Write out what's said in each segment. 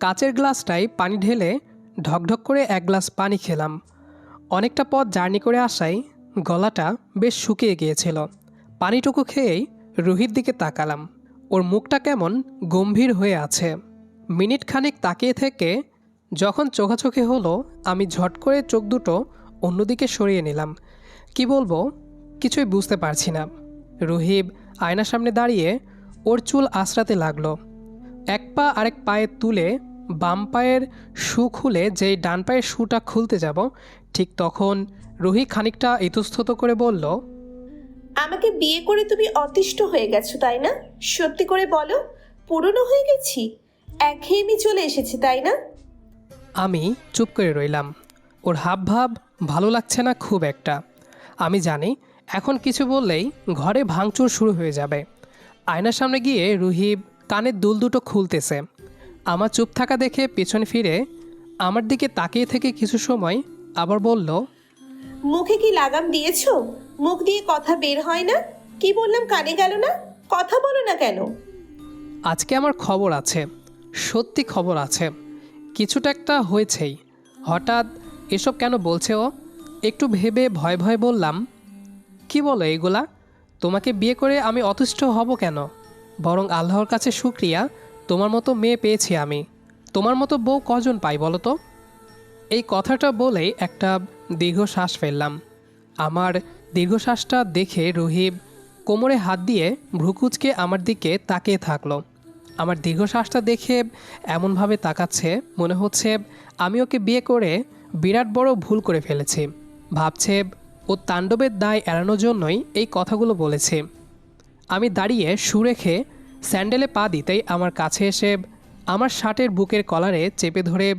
কাচের গ্লাসটায় পানি ঢেলে ঢকঢক করে এক গ্লাস পানি খেলাম। অনেকটা পথ জার্নি করে আসায় গলাটা বেশ শুকিয়ে গিয়েছিল। পানিটুকু খেয়েই রুহির দিকে তাকালাম। ওর মুখটা কেমন গম্ভীর হয়ে আছে। মিনিট খানিক তাকিয়ে থেকে যখন চোখাচোখি হলো, আমি ঝট করে চোখ দুটো অন্যদিকে সরিয়ে নিলাম। কি বলব, কিছুই বুঝতে পারছি না। রুহিব আয়নার সামনে দাঁড়িয়ে ওর চুল আঁচড়াতে লাগল। এক পা আরেক পায়ে তুলে বাম পায়ের শু খুলে যেই ডান পায়ের শুটা খুলতে যাব ঠিক তখন রুহি খানিকটা ইতস্তত করে বলল আমাকে বিয়ে করে তুমি অতিষ্ঠ হয়ে গেছো তাই না? সত্যি করে বলো পুরনো হয়ে গেছি? একঘেয়েমি চলে এসেছে তাই না? আমি চুপ করে রইলাম। ওর হাব ভাব ভালো লাগছে না খুব একটা। আমি জানি এখন কিছু বললেই ঘরে ভাঙচুর শুরু হয়ে যাবে। আয়নার সামনে গিয়ে রুহিব কানের দুল দুটো খুলতেছে। আমার চুপ থাকা দেখে পেছনে ফিরে আমার দিকে তাকিয়ে থেকে কিছু সময় আবার বলল মুখে কি লাগাম দিয়েছ? মুখ দিয়ে কথা বের হয় না? কি বললাম কানে গেল না? কথা বলো না কেন? আজকে আমার খবর আছে সত্যি খবর আছে। কিছুটা একটা হয়েছেই। হঠাৎ এসব কেন বলছে ও? একটু ভেবে ভয় ভয় বললাম কি বলো এইগুলা তোমাকে বিয়ে করে আমি অতিষ্ঠ হব কেন? বরং আল্লাহর কাছে শুক্রিয়া, তোমার মতো মেয়ে পেয়েছি আমি। তোমার মতো বউ কজন পাই বলো তো? এই কথাটা বলেই একটা দীর্ঘশ্বাস ফেললাম। আমার দীর্ঘশ্বাসটা দেখে রহিব কোমরে হাত দিয়ে ভ্রুকুচকে আমার দিকে তাকিয়ে থাকল। আমার দীর্ঘশ্বাসটা দেখে এমনভাবে তাকাচ্ছে, মনে হচ্ছে আমি ওকে বিয়ে করে বিরাট বড় ভুল করে ফেলেছি। ভাবছে ও তাণ্ডবের দায় এড়ানোর জন্যই এই কথাগুলো বলেছে। আমি দাঁড়িয়ে শু রেখে স্যান্ডেলে পা দিতেই আমার কাছে এসে আমার শার্টের বুকের কলারে চেপে ধরে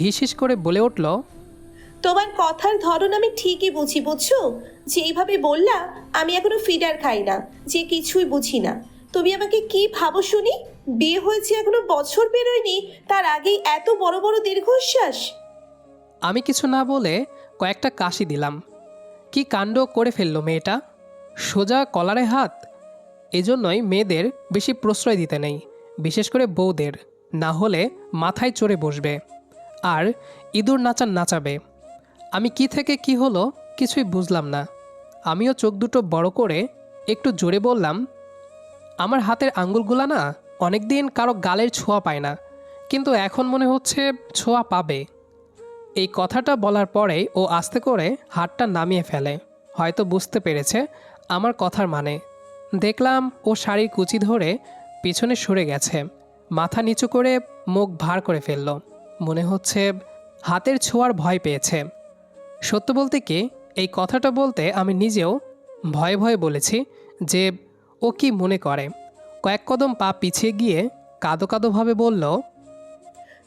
হিস হিস করে বলে উঠল তোমার কথার ধরন আমি ঠিকই বুঝি বুঝছ? যেইভাবে বললা আমি এখনও ফিডার খাই না যে কিছুই বুঝি না। তুমি আমাকে কি ভাবো শুনি? বিয়ে হয়েছে এখনও বছর বেরোয়নি তার আগেই এত বড় বড় দীর্ঘশ্বাস? আমি কিছু না বলে কয়েকটা কাশি দিলাম। কি কাণ্ড করে ফেলল মেয়েটা? সোজা কলারে হাত? এজন্যই মেয়েদের বেশি প্রশ্রয় দিতে নেই, বিশেষ করে বউদের। না হলে মাথায় চড়ে বসবে। আর ইঁদুর নাচান নাচাবে। আমি কি থেকে কি হলো কিছুই বুঝলাম না। আমিও চোখ দুটো বড় করে একটু জোরে বললাম, আমার হাতের আঙ্গুলগুলা না অনেক দিন কারও গালের ছোঁয়া পায় না, কিন্তু এখন মনে হচ্ছে ছোঁয়া পাবে। এই কথাটা বলার পরেই ও আস্তে করে হাতটা নামিয়ে ফেলে। হয়তো বুঝতে পেরেছে আমার কথার মানে। দেখলাম ও শাড়ির কুচি ধরে পিছনে সরে গেছে। মাথা নিচু করে মুখ ভার করে ফেলল। মনে হচ্ছে হাতের ছোঁয়ার ভয় পেয়েছে। সত্য বলতে কি এই কথাটা বলতে আমি নিজেও ভয়ে ভয়ে বলেছি যে ও কি মনে করে। কয়েক কদম পা পিছিয়ে গিয়ে কাদো কাদোভাবে বলল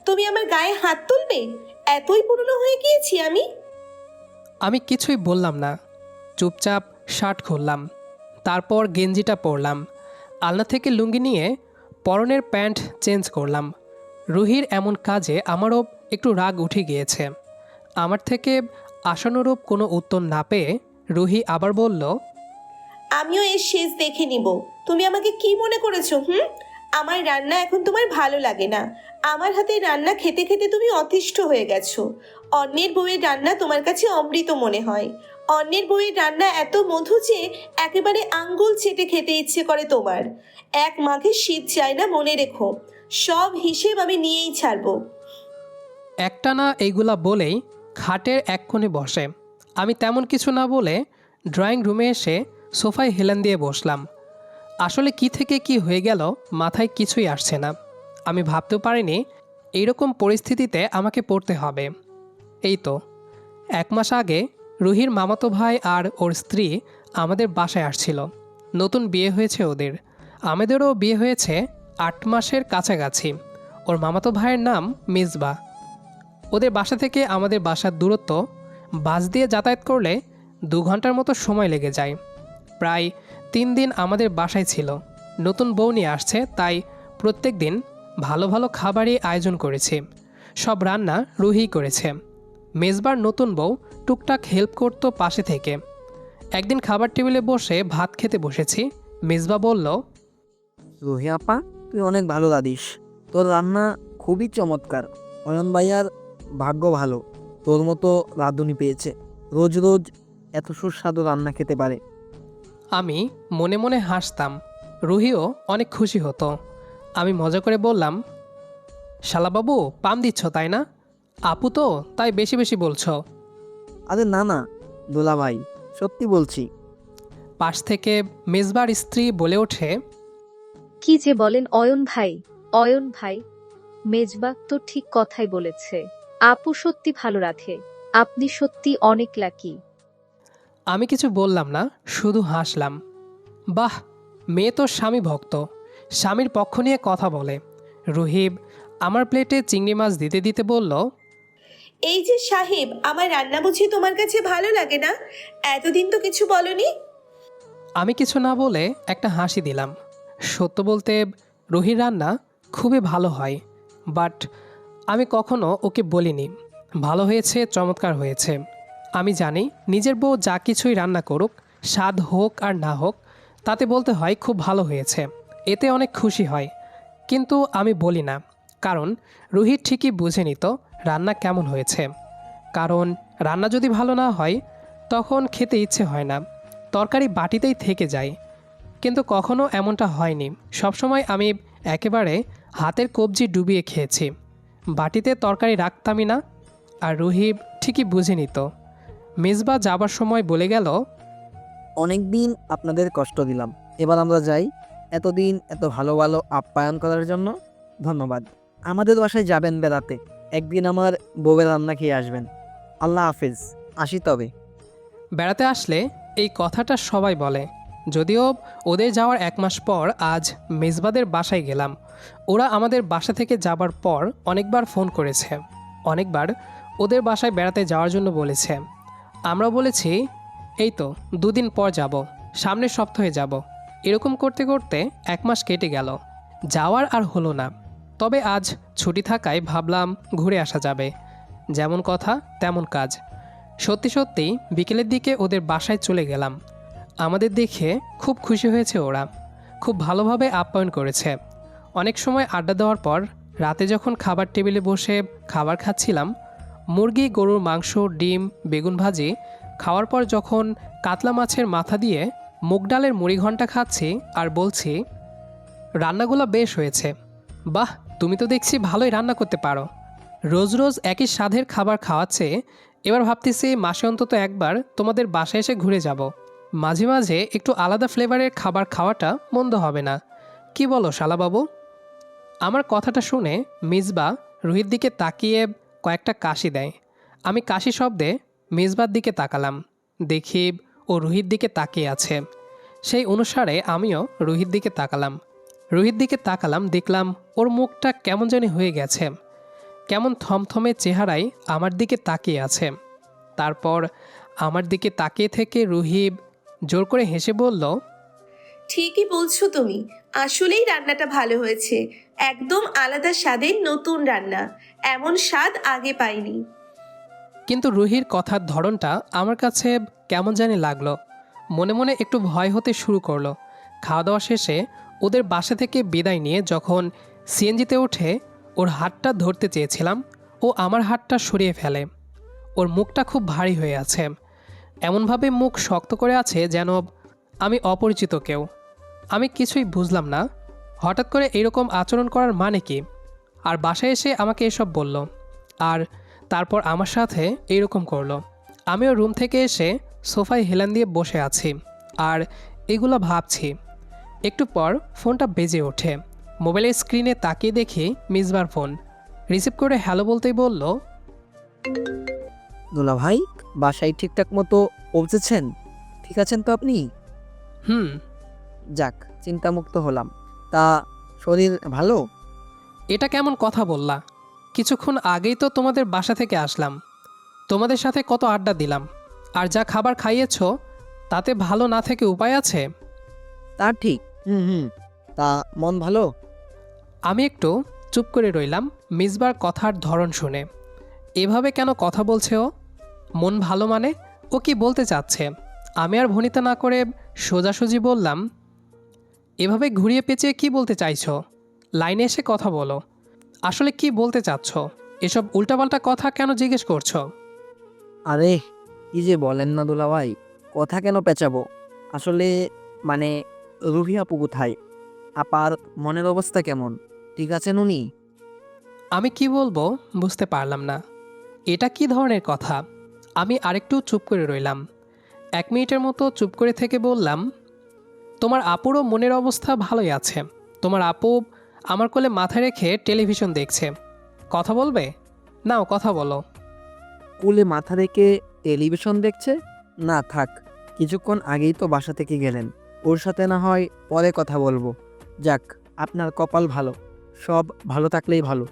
তুমি আমার গায়ে হাত তুলবে? এতই পুরনো হয়ে গিয়েছি আমি? আমি কিছুই বললাম না। চুপচাপ শার্ট খুললাম। তারপর গেঞ্জিটা পরলাম। আলনা থেকে লুঙ্গি নিয়ে পরনের প্যান্ট চেঞ্জ করলাম। রুহির এমন কাজে আমারও একটু রাগ উঠে গিয়েছে। আমার থেকে আশানুরূপ কোনো উত্তর না পেয়ে রুহি আবার বলল, আমিও এর শেষ দেখে নিব। তুমি আমাকে কি মনে করেছ, হুম? আমার রান্না এখন তোমার ভালো লাগে না। আমার হাতে রান্না খেতে খেতে তুমি অতিষ্ঠ হয়ে গেছো। অন্যের বউয়ের রান্না তোমার কাছে অমৃত মনে হয়। অন্যের বইয়ের রান্না এত মধু যে একেবারে আঙ্গুল চেটে খেতে ইচ্ছে করে তোমার। এক মাঘে শীত চায় না মনে রেখো। সব হিসেব আমি নিয়েই ছাড়বো। একটানা এইগুলা বলেই খাটের এক কোণে বসে। আমি তেমন কিছু না বলে ড্রয়িং রুমে এসে সোফায় হেলান দিয়ে বসলাম। আসলে কি থেকে কি হয়ে গেল মাথায় কিছুই আসছে না। আমি ভাবতেও পারিনি এইরকম পরিস্থিতিতে আমাকে পড়তে হবে। এই তো, এক মাস আগে রুহির মামাতো ভাই আর ওর স্ত্রী আমাদের বাসায় আসছিল। নতুন বিয়ে হয়েছে ওদের। আমাদেরও বিয়ে হয়েছে আট মাসের কাছাকাছি। ওর মামাতো ভাইয়ের নাম মিসবা। ওদের বাসা থেকে আমাদের বাসার দূরত্ব বাস দিয়ে যাতায়াত করলে দু ঘণ্টার মতো সময় লেগে যায়। প্রায় তিন দিন আমাদের বাসায় ছিল। নতুন বউ নিয়ে আসছে, তাই প্রত্যেক দিন ভালো ভালো খাবারই আয়োজন করেছি। সব রান্না রুহি করেছে। মেজবার নতুন বউ টুকটাক হেল্প করতো পাশে থেকে। একদিন খাবার টেবিলে বসে ভাত খেতে বসেছি। মেজবা বলল রোহি আপা তুই অনেক ভালো রাঁধিস তোর রান্না খুবই চমৎকার। অয়ন ভাইয়ার ভাগ্য ভালো। তোর মতো রাঁধুনি পেয়েছে। রোজ রোজ এত সুস্বাদু রান্না খেতে পারে। আমি মনে মনে হাসতাম। রুহিও অনেক খুশি হতো। আমি মজা করে বললাম শালাবাবু পাম দিচ্ছ তাই না? আপু তো তাই বেশি বেশি বলছো। আরে না না দোলা ভাই সত্যি বলছি। পাশ থেকে মেজবার স্ত্রী বলে ওঠে কি যে বলেন অয়ন ভাই অয়ন ভাই মেজবা তো ঠিক কথাই বলেছে। আপু সত্যি ভালো রাখে আপনি সত্যি অনেক লাকি। আমি কিছু বললাম না শুধু হাসলাম। বাহ মেয়ে তো স্বামী ভক্ত স্বামীর পক্ষ নিয়ে কথা বলে। রুহিব আমার প্লেটে চিংড়ি মাছ দিতে দিতে বলল এই যে সাহেব, আমার রান্না বুঝি তোমার কাছে ভালো লাগে না? এতদিন তো কিছু বলনি? আমি কিছু না বলে একটা হাসি দিলাম। সত্য বলতে, রুহির রান্না খুবই ভালো হয়, বাট আমি কখনো ওকে বলিনি। ভালো হয়েছে, চমৎকার হয়েছে। আমি জানি নিজের বউ যা কিছুই রান্না করুক, স্বাদ হোক আর না হোক, তাতে বলতে হয় খুব ভালো হয়েছে। এতে অনেক খুশি হয়। কিন্তু আমি বলি না, কারণ রুহির ঠিকই বুঝে নিত রান্না কেমন হয়েছে? কারণ রান্না যদি ভালো না হয়, তখন খেতে ইচ্ছে হয় না। তরকারি বাটিতেই থেকে যায়। কিন্তু কখনো এমনটা হয়নি। সবসময় আমি একেবারে হাতের কবজি ডুবিয়ে খেয়েছি। বাটিতে তরকারি রাখতামই না। আর রুহিব ঠিকই বুঝে নিত মেজবা যাবার সময় বলে গেল, অনেক দিন আপনাদের কষ্ট দিলাম। এবার আমরা যাই এতদিন এত ভালো ভালো আপ্যায়ন করার জন্য। ধন্যবাদ। আমাদের বাসায় যাবেন বেড়াতে। একদিন আমার বউয়ের রান্না খেয়ে আসবেন। আল্লাহ হাফিজ, আসি তবে। বেড়াতে আসলে এই কথাটা সবাই বলে। যদিও ওদের যাওয়ার এক মাস পর আজ মেজবাদের বাসায় গেলাম। ওরা আমাদের বাসা থেকে যাবার পর অনেকবার ফোন করেছে। অনেকবার ওদের বাসায় বেড়াতে যাওয়ার জন্য বলেছে। আমরা বলেছি, এই তো, দুদিন পর যাব, সামনের সপ্তাহে যাব। এরকম করতে করতে এক মাস কেটে গেল। যাওয়ার আর হলো না। তবে আজ ছুটি থাকায় ভাবলাম ঘুরে আসা যাবে। যেমন কথা, তেমন কাজ। সত্যি সত্যি বিকেলের দিকে ওদের বাসায় চলে গেলাম। আমাদের দেখে খুব খুশি হয়েছে ওরা। খুব ভালোভাবে আপ্যায়ন করেছে। অনেক সময় আড্ডা দেওয়ার পর রাতে যখন খাবার টেবিলে বসে খাবার খাচ্ছিলাম, মুরগি, গরুর মাংস, ডিম, বেগুন ভাজি, খাওয়ার পর যখন কাতলা মাছের মাথা দিয়ে মুগ ডালের মুড়ি মুড়িঘণ্টা খাচ্ছি আর বলছি, রান্নাগুলো বেশ হয়েছে। বাহ তুমি তো দেখছি ভালোই রান্না করতে পারো। রোজ রোজ একই স্বাদের খাবার খাওয়াচ্ছে, এবার ভাবতেছি মাসে অন্তত একবার তোমাদের বাসায় এসে ঘুরে যাব। মাঝে মাঝে একটু আলাদা ফ্লেভারের খাবার খাওয়াটা মন্দ হবে না। কি বলো শালাবাবু? আমার কথাটা শুনে মিসবা রুহির দিকে তাকিয়ে কয়েকটা কাশি দেয়। আমি কাশি শব্দে মিসবার দিকে তাকালাম। দেখি ও রুহির দিকে তাকিয়ে আছে। সেই অনুসারে আমিও রুহির দিকে তাকালাম। রুহির দিকে তাকালাম দেখলাম ওর মুখটা কেমন জানি হয়ে গেছে। কেমন থমথমে চেহারায় আমার দিকে তাকিয়ে আছে। তারপর আমার দিকে তাকিয়ে থেকে রুহিব জোর করে হেসে বলল ঠিকই বলছো তুমি। আসলেই রান্নাটা ভালো হয়েছে। একদম আলাদা স্বাদের নতুন রান্না। এমন স্বাদ আগে পাইনি। কিন্তু রুহির কথার ধরনটা আমার কাছে কেমন জানি লাগল। মনে মনে একটু ভয় হতে শুরু করল। খাওয়া দাওয়া শেষে ওদের বাসা থেকে বিদায় নিয়ে যখন সিএনজিতে উঠে ওর হাতটা ধরতে চেয়েছিলাম, ও আমার হাতটা সরিয়ে ফেলে। ওর মুখটা খুব ভারী হয়ে আছে। এমনভাবে মুখ শক্ত করে আছে যেন আমি অপরিচিত কেউ। আমি কিছুই বুঝলাম না। হঠাৎ করে এরকম আচরণ করার মানে কি? আর বাসায় এসে আমাকে এসব বলল। আর তারপর আমার সাথে এইরকম করল। আমিও রুম থেকে এসে সোফায় হেলান দিয়ে বসে আছি। আর এগুলো ভাবছি। একটু পর ফোনটা বেজে ওঠে। মোবাইলের স্ক্রিনে তাকিয়ে দেখি মিসবার ফোন। রিসিভ করে হ্যালো বলতেই বলল দোলা ভাই বাসায় ঠিকঠাক মতো পৌঁছেছেন? ঠিক আছেন তো আপনি? হুম। যাক চিন্তামুক্ত হলাম। তা শরীর ভালো? এটা কেমন কথা বললা। কিছুক্ষণ আগেই তো তোমাদের বাসা থেকে আসলাম। তোমাদের সাথে কত আড্ডা দিলাম। আর যা খাবার খাইয়েছ তাতে ভালো না থেকে উপায় আছে? তা ঠিক। হুম হুম। তা মন ভালো? আমি একটু চুপ করে রইলাম মিসবার কথার ধরন শুনে। এভাবে কেন কথা বলছে ও? মন ভালো মানে? ও কি বলতে চাচ্ছে? আমি আর ভনিতা না করে সোজাসুজি বললাম এভাবে ঘুরিয়ে পেঁচিয়ে কি বলতে চাইছো? লাইনে এসে কথা বলো। আসলে কি বলতে চাচ্ছ? এসব উল্টাপাল্টা কথা কেন জিজ্ঞেস করছ? আরে কি যে বলেন না দুলা ভাই কথা কেন পেঁচাবো? আসলে মানে রুহি আপু কোথায়? আপার মনের অবস্থা কেমন? ঠিক আছেন উনি? আমি কি বলব বুঝতে পারলাম না। এটা কি ধরনের কথা? আমি আরেকটু চুপ করে রইলাম। এক মিনিটের মতো চুপ করে থেকে বললাম তোমার আপুরও মনের অবস্থা ভালোই আছে। তোমার আপু আমার কোলে মাথা রেখে টেলিভিশন দেখছে। কথা বলবে? নাও কথা বলো। কুলে মাথা রেখে টেলিভিশন দেখছে? না থাক। কিছুক্ষণ আগেই তো বাসা থেকে গেলেন। ওর সাথে না হয় পরে কথা বলব। যাক, আপনার কপাল ভালো। সব ভালো থাকলেই ভালো।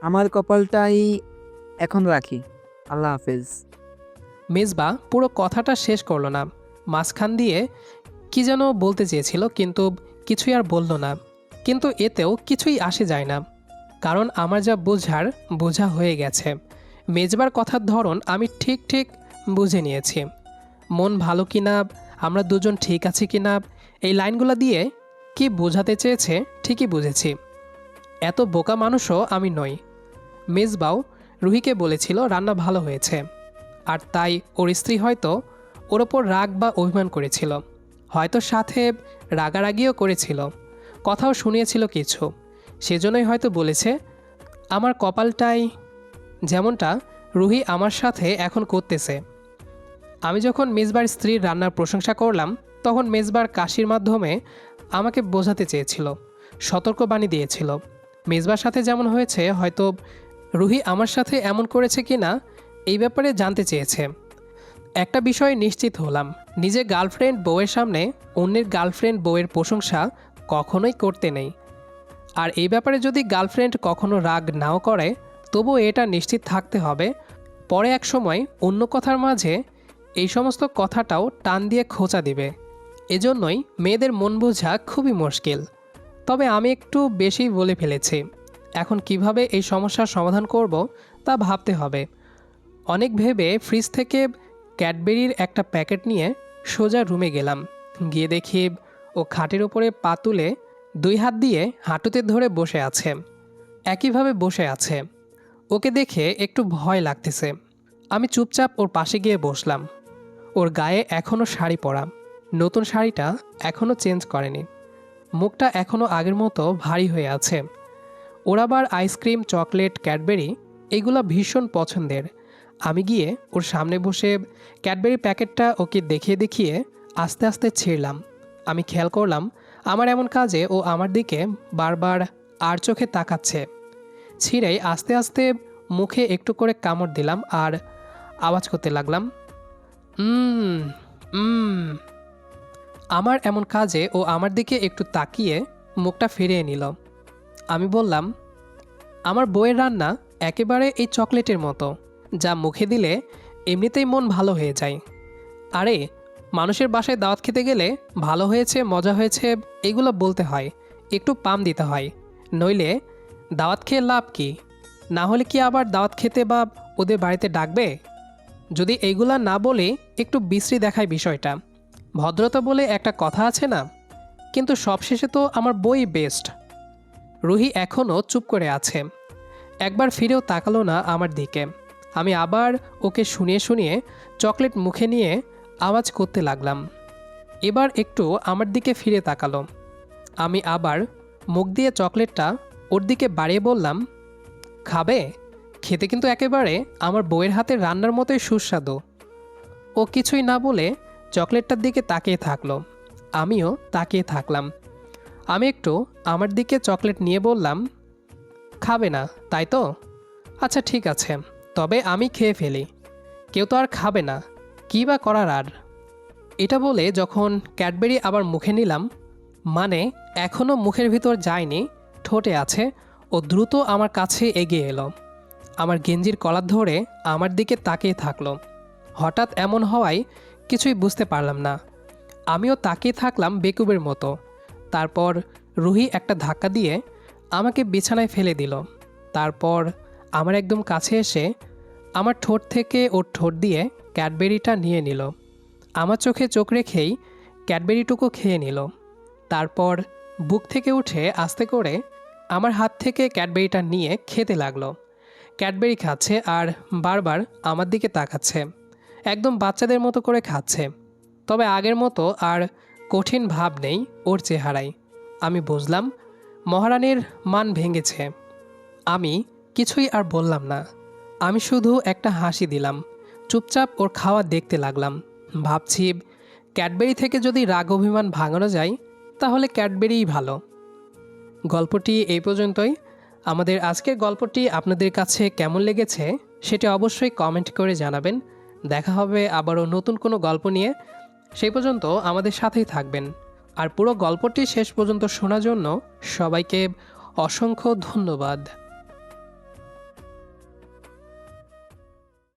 আমার কপালটাই এখন রাখি। আল্লাহ হাফেজ। মেজবা পুরো কথাটা শেষ করল না। মাঝখান দিয়ে কি যেন বলতে চেয়েছিল, কিন্তু কিছুই আর বলল না। কিন্তু এতেও কিছুই আসে যায় না। কারণ আমার যা বোঝার, বোঝা হয়ে গেছে। মেজবার কথার ধরন আমি ঠিক ঠিক বুঝে নিয়েছি। মন ভালো কিনা আমরা দুজন ঠিক আছি কিনা এই লাইনগুলো দিয়ে কি বোঝাতে চেয়েছে ঠিকই বুঝেছি। এত বোকা মানুষও আমি নই। মেজবাও রুহিকে বলেছিল রান্না ভালো হয়েছে। আর তাই ওর স্ত্রী হয়তো ওর ওপর রাগ বা অভিমান করেছিল। হয়তো সাথে রাগারাগিও করেছিল। কথাও শুনিয়েছিল কিছু। সেজন্যই হয়তো বলেছে, আমার কপালটাই যেমনটা রুহি আমার সাথে এখন করতেছে। আমি যখন মেজবার স্ত্রীর রান্নার প্রশংসা করলাম, তখন মেজবার কাশির মাধ্যমে আমাকে বোঝাতে চেয়েছিল, সতর্কবাণী দিয়েছিল। মেজবার সাথে যেমন হয়েছে, হয়তো রুহি আমার সাথে এমন করেছে কি না এই ব্যাপারে জানতে চেয়েছে। একটা বিষয়ে নিশ্চিত হলাম নিজের গার্লফ্রেন্ড বউয়ের সামনে অন্যের গার্লফ্রেন্ড বউয়ের প্রশংসা কখনোই করতে নেই। আর এই ব্যাপারে যদি গার্লফ্রেন্ড কখনো রাগ নাও করে তবু এটা নিশ্চিত থাকতে হবে, পরে এক সময় অন্য কথার মাঝে এই সমস্ত কথাটাও টান দিয়ে খোঁচা দিবে। এজন্যই মেয়েদের মন বোঝা খুবই মুশকিল। তবে আমি একটু বেশি বলে ফেলেছি। এখন কীভাবে এই সমস্যার সমাধান করব তা ভাবতে হবে। অনেক ভেবে ফ্রিজ থেকে ক্যাডবেরির একটা প্যাকেট নিয়ে সোজা রুমে গেলাম। গিয়ে দেখি ও খাটের ওপরে পা তুলে দুই হাত দিয়ে হাঁটুতে ধরে বসে আছে। একইভাবে বসে আছে। ওকে দেখে একটু ভয় লাগতেছে। আমি চুপচাপ ওর পাশে গিয়ে বসলাম। ওর গায়ে এখনও শাড়ি পরা। নতুন শাড়িটা এখনও চেঞ্জ করেনি। মুখটা এখনও আগের মতো ভারী হয়ে আছে। ওর আবার আইসক্রিম চকলেট ক্যাডবেরি এগুলো ভীষণ পছন্দের। আমি গিয়ে ওর সামনে বসে ক্যাডবেরি প্যাকেটটা ওকে দেখিয়ে দেখিয়ে আস্তে আস্তে ছিঁড়লাম। আমি খেয়াল করলাম আমার এমন কাজে ও আমার দিকে বারবার আর চোখে তাকাচ্ছে। ছিঁড়েই আস্তে আস্তে মুখে একটু করে কামড় দিলাম আর আওয়াজ করতে লাগলাম উম উম আমার এমন কাজে ও আমার দিকে একটু তাকিয়ে মুখটা ফিরিয়ে নিল। আমি বললাম, আমার বইয়ের রান্না একেবারে এই চকলেটের মতো, যা মুখে দিলে এমনিতেই মন ভালো হয়ে যায়। আরে, মানুষের বাসায় দাওয়াত খেতে গেলে ভালো হয়েছে, মজা হয়েছে, এগুলো বলতে হয়, একটু পাম দিতে হয়। নইলে দাওয়াত খেয়ে লাভ কি? না হলে কি আবার দাওয়াত খেতে বা ওদের বাড়িতে ডাকবে? যদি এইগুলা না বলে একটু বিশ্রী দেখায় বিষয়টা। ভদ্রতা বলে একটা কথা আছে না? কিন্তু সবশেষে তো আমার বই বেস্ট। রুহি এখনও চুপ করে আছে। একবার ফিরেও তাকালো না আমার দিকে। আমি আবার ওকে শুনিয়ে শুনিয়ে চকলেট মুখে নিয়ে আওয়াজ করতে লাগলাম। এবার একটু আমার দিকে ফিরে তাকালো। আমি আবার মুখ দিয়ে চকলেটটা ওর দিকে বাড়িয়ে বললাম, খাবে? খেতে কিন্তু একেবারে আমার বউয়ের হাতে রান্নার মতোই সুস্বাদু। ও কিছুই না বলে চকলেটটার দিকে তাকিয়ে থাকল। আমিও তাকিয়ে থাকলাম। আমি একটু আমার দিকে চকলেট নিয়ে বললাম, খাবে না, তাই তো? আচ্ছা ঠিক আছে, তবে আমি খেয়ে ফেলি। কেউ তো আর খাবে না, কী বা করার আর? এটা বলে যখন ক্যাডবেরি আবার মুখে নিলাম মানে এখনও মুখের ভিতর যায়নি, ঠোঁটে আছে, ও দ্রুত আমার কাছে এগিয়ে এলো। আমার গেঞ্জির কলার ধরে আমার দিকে তাকিয়ে থাকল। হঠাৎ এমন হওয়ায় কিছুই বুঝতে পারলাম না। আমিও তাকিয়ে থাকলাম বেকুবের মতো। তারপর রুহি একটা ধাক্কা দিয়ে আমাকে বিছানায় ফেলে দিল। তারপর আমার একদম কাছে এসে আমার ঠোঁট থেকে ওর ঠোঁট দিয়ে ক্যাডবেরিটা নিয়ে নিল। আমার চোখে চোখ রেখেই ক্যাডবেরিটুকু খেয়ে নিল। তারপর বুক থেকে উঠে আস্তে করে আমার হাত থেকে ক্যাডবেরিটা নিয়ে খেতে লাগল। ক্যাডবেরি খাচ্ছে আর বারবার আমার দিকে তাকাচ্ছে। একদম বাচ্চাদের মতো করে খাচ্ছে। তবে আগের মতো আর কঠিন ভাব নেই ওর চেহারায়। আমি বুঝলাম, মহারানীর মান ভেঙেছে। আমি কিছুই আর বললাম না। আমি শুধু একটা হাসি দিলাম। চুপচাপ ওর খাওয়া দেখতে লাগলাম। ভাবছি, ক্যাডবেরি থেকে যদি রাগ অভিমান ভাঙানো যায়, তাহলে ক্যাডবেরিই ভালো। গল্পটি এই পর্যন্তই। আমাদের আজকের গল্পটি আপনাদের কাছে কেমন লেগেছে সেটি অবশ্যই কমেন্ট করে জানাবেন। দেখা হবে আবারও নতুন কোনো গল্প নিয়ে। সেই পর্যন্ত আমাদের সাথেই থাকবেন। আর পুরো গল্পটি শেষ পর্যন্ত শোনার জন্য সবাইকে অসংখ্য ধন্যবাদ।